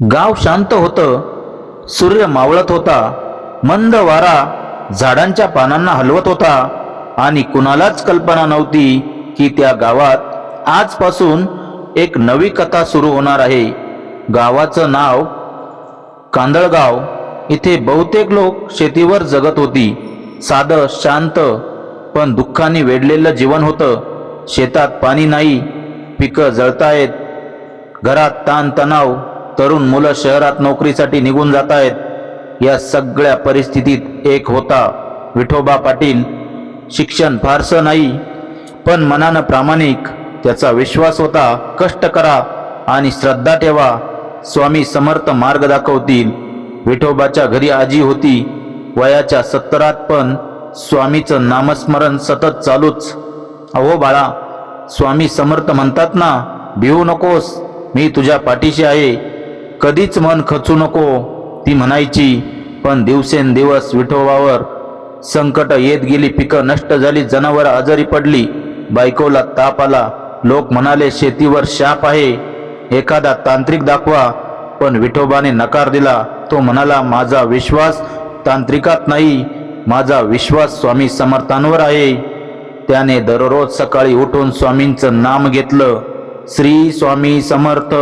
गाव शांत होतं सूर्य मावळत होता मंद वारा झाडांच्या पानांना हलवत होता. आणि कुणालाच कल्पना नव्हती की त्या गावात आजपासून एक नवी कथा सुरू होणार आहे. गावाचं नाव कांदळगाव. इथे बहुतेक लोक शेतीवर जगत होती. साधं शांत पण दुःखाने वेढलेलं जीवन होतं. शेतात पाणी नाही पिकं जळतायत. घरात ताण तणाव तरुण मुलं शहरात नोकरीसाठी निघून जात आहेत. या सगळ्या परिस्थितीत एक होता विठोबा पाटील. शिक्षण फारसं नाही पण मनानं प्रामाणिक. त्याचा विश्वास होता कष्ट करा आणि श्रद्धा ठेवा. स्वामी समर्थ मार्ग दाखवतील. विठोबाच्या घरी आजी होती वयाच्या सत्तरात पण स्वामीचं नामस्मरण सतत चालूच. अहो बाळा स्वामी समर्थ म्हणतात ना भिवू नकोस मी तुझ्या पाठीशी आहे. कधीच मन खचू नको ती म्हणायची. पण दिवसेंदिवस विठोबावर संकट येत गेली पिकं नष्ट झाली जनावर आजारी पडली बायकोला ताप आला. लोक म्हणाले शेतीवर शाप आहे एखादा तांत्रिक दाखवा. पण विठोबाने नकार दिला. तो म्हणाला माझा विश्वास तांत्रिकात नाही माझा विश्वास स्वामी समर्थांवर आहे. त्याने दररोज सकाळी उठून स्वामींचं नाम घेतलं. श्री स्वामी समर्थ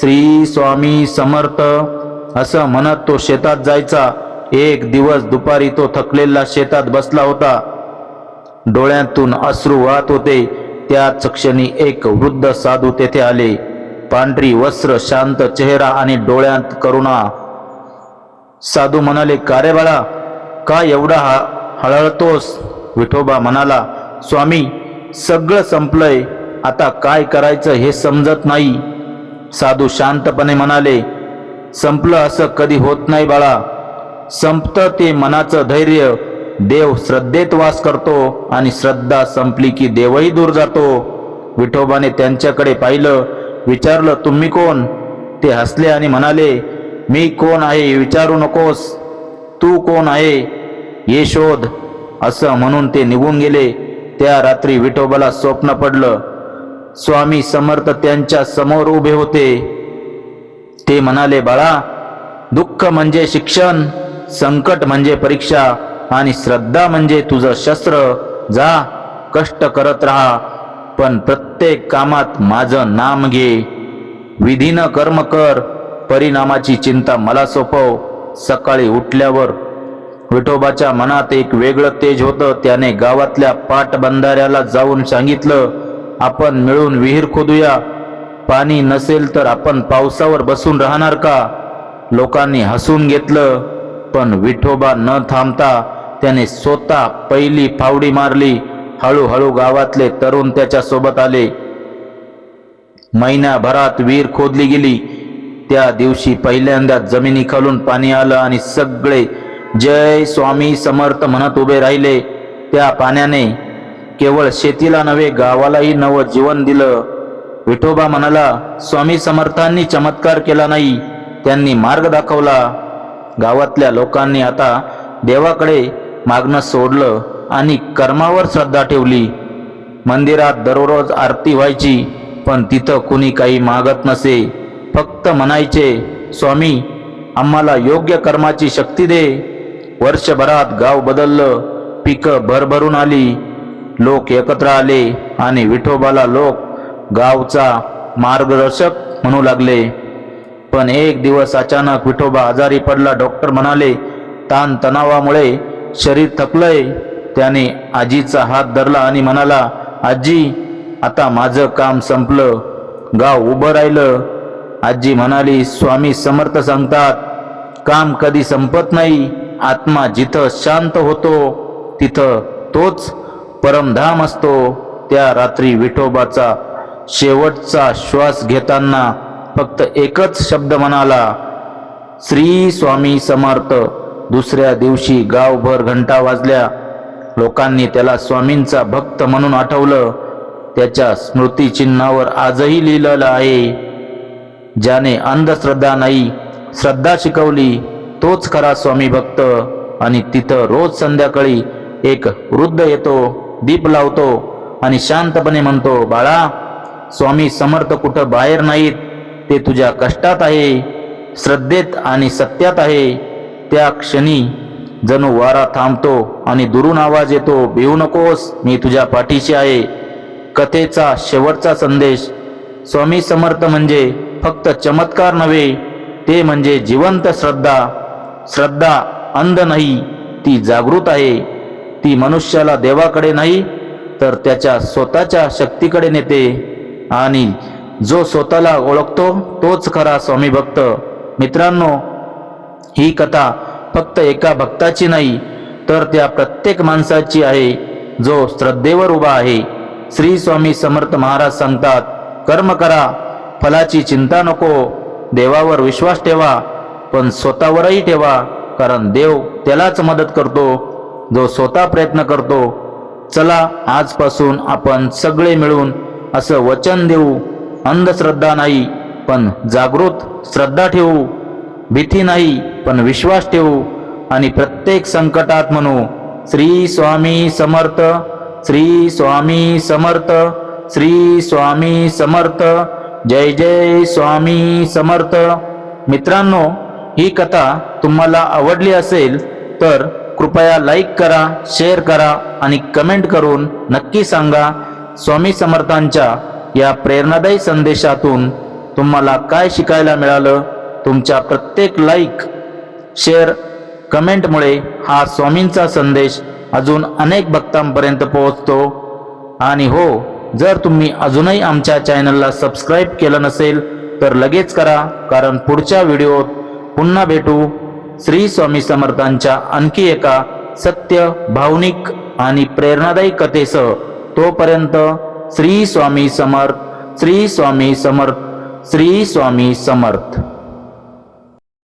श्री स्वामी समर्थ. असं म्हणत तो शेतात जायचा. एक दिवस दुपारी तो थकलेला शेतात बसला होता. डोळ्यातून अश्रू वाहत होते. त्याच क्षणी एक वृद्ध साधू तेथे आले. पांढरी वस्त्र शांत चेहरा आणि डोळ्यात करुणा. साधू म्हणाले का रे बाळा? का एवढा हा हळहळतोस विठोबा म्हणाला स्वामी सगळं संपलंय. आता काय करायचं हे समजत नाही. साधू शांतपणे म्हणाले संपलं असं कधी होत नाही बाळा. संपतं ते मनाचं धैर्य. देव श्रद्धेत वास करतो आणि श्रद्धा संपली की देवही दूर जातो. विठोबाने त्यांच्याकडे पाहिलं विचारलं तुम्ही कोण? ते हसले आणि म्हणाले मी कोण आहे विचारू नकोस. तू कोण आहे? ये शोध. असं म्हणून ते निघून गेले. त्या रात्री विठोबाला स्वप्न पडलं. स्वामी समर्थ त्यांच्यासमोर उभे होते. ते म्हणाले बाळा दुःख म्हणजे शिक्षण संकट म्हणजे परीक्षा आणि श्रद्धा म्हणजे तुझं शस्त्र. जा कष्ट करत राहा पण प्रत्येक कामात माझं नाम घे. विधीनं कर्म कर परिणामाची चिंता मला सोपव. सकाळी उठल्यावर विठोबाच्या मनात एक वेगळं तेज होतं. त्याने गावातल्या पाटबंधाऱ्याला जाऊन सांगितलं आपण मिळून विहीर खोदूया. पाणी नसेल तर आपण पावसावर बसून राहणार का? लोकांनी हसून घेतलं पण विठोबा न थांबता त्याने स्वतः पहिली फावडी मारली. हळूहळू गावातले तरुण त्याच्या सोबत आले. महिन्याभरात विहीर खोदली गेली. त्या दिवशी पहिल्यांदा जमिनी खालून पाणी आलं आणि सगळे जय स्वामी समर्थ म्हणत उभे राहिले. त्या पाण्याने केवळ शेतीला नव्हे गावालाही नवं जीवन दिलं. विठोबा म्हणाला स्वामी समर्थांनी चमत्कार केला नाही त्यांनी मार्ग दाखवला. गावातल्या लोकांनी आता देवाकडे मागणं सोडलं आणि कर्मावर श्रद्धा ठेवली. मंदिरात दररोज आरती व्हायची पण तिथं कुणी काही मागत नसे. फक्त म्हणायचे स्वामी आम्हाला योग्य कर्माची शक्ती दे. वर्षभरात गाव बदललं पिकं भरभरून आली. लोक एकत्र आले आणि विठोबाला लोक गावचा मार्गदर्शक म्हणू लागले. पण एक दिवस अचानक विठोबा आजारी पडला. डॉक्टर म्हणाले ताण तणावामुळे शरीर थकलंय. त्याने आजीचा हात धरला आणि म्हणाला आजी आता माझं काम संपलं. गाव उभं राहिलं. आजी म्हणाली स्वामी समर्थ सांगतात काम कधी संपत नाही. आत्मा जिथं शांत होतो तिथं तोच परमधाम असतो. त्या रात्री विठोबाचा शेवटचा श्वास घेताना फक्त एकच शब्द म्हणाला श्री स्वामी समर्थ. दुसऱ्या दिवशी गावभर घंटा वाजल्या. लोकांनी त्याला स्वामींचा भक्त म्हणून आठवलं. त्याच्या स्मृतिचिन्हावर आजही लिहिलेलं आहे. ज्याने अंधश्रद्धा नाही श्रद्धा शिकवली तोच खरा स्वामी भक्त. आणि तिथं रोज संध्याकाळी एक वृद्ध येतो. दीप लावतो आणि शांतपणे म्हणतो बाळा स्वामी समर्थ कुठं बाहेर नाहीत. ते तुझ्या कष्टात आहे श्रद्धेत आणि सत्यात आहे. त्या क्षणी जणू वारा थांबतो आणि दुरून आवाज येतो भिवू नकोस मी तुझ्या पाठीशी आहे. कथेचा शेवटचा संदेश स्वामी समर्थ म्हणजे फक्त चमत्कार नव्हे ते म्हणजे जिवंत श्रद्धा. श्रद्धा अंध नाही ती जागृत आहे. ती मनुष्याला देवाकडे नाही तर त्याच्या स्वतःच्या शक्तीकडे नेते. आणि जो स्वतःला ओळखतो तोच खरा स्वामी भक्त. मित्रांनो ही कथा फक्त एका भक्ताची नाही तर त्या प्रत्येक माणसाची आहे जो श्रद्धेवर उभा आहे. श्री स्वामी समर्थ महाराज सांगतात कर्म करा फलाची चिंता नको देवावर विश्वास ठेवा पण स्वतःवरही ठेवा कारण देव त्यालाच मदत करतो. जो स्वतः प्रयत्न करतो चला आजपासून आपण सगळे मिळून असं वचन देऊ. अंधश्रद्धा नाही पण जागृत श्रद्धा ठेवू. भीती नाही पण विश्वास ठेवू. आणि प्रत्येक संकटात म्हणू श्री स्वामी समर्थ श्री स्वामी समर्थ श्री स्वामी समर्थ जय जय स्वामी समर्थ. मित्रांनो ही कथा तुम्हाला आवडली असेल तर कृपया लाईक करा शेअर करा आणि कमेंट करून नक्की सांगा. स्वामी समर्थांच्या या प्रेरणादायी संदेशातून तुम्हाला काय शिकायला मिळालं? तुमच्या प्रत्येक लाईक शेअर कमेंटमुळे हा स्वामींचा संदेश अजून अनेक भक्तांपर्यंत पोहोचतो. आणि हो जर तुम्ही अजूनही आमच्या चॅनलला सबस्क्राईब केलं नसेल तर लगेच करा कारण पुढच्या व्हिडिओत पुन्हा भेटू. श्री स्वामी समर्थांच्या आणखी एका सत्य भावनिक आणि प्रेरणादायी कथेसह तोपर्यंत श्री स्वामी समर्थ श्री स्वामी समर्थ श्री स्वामी समर्थ.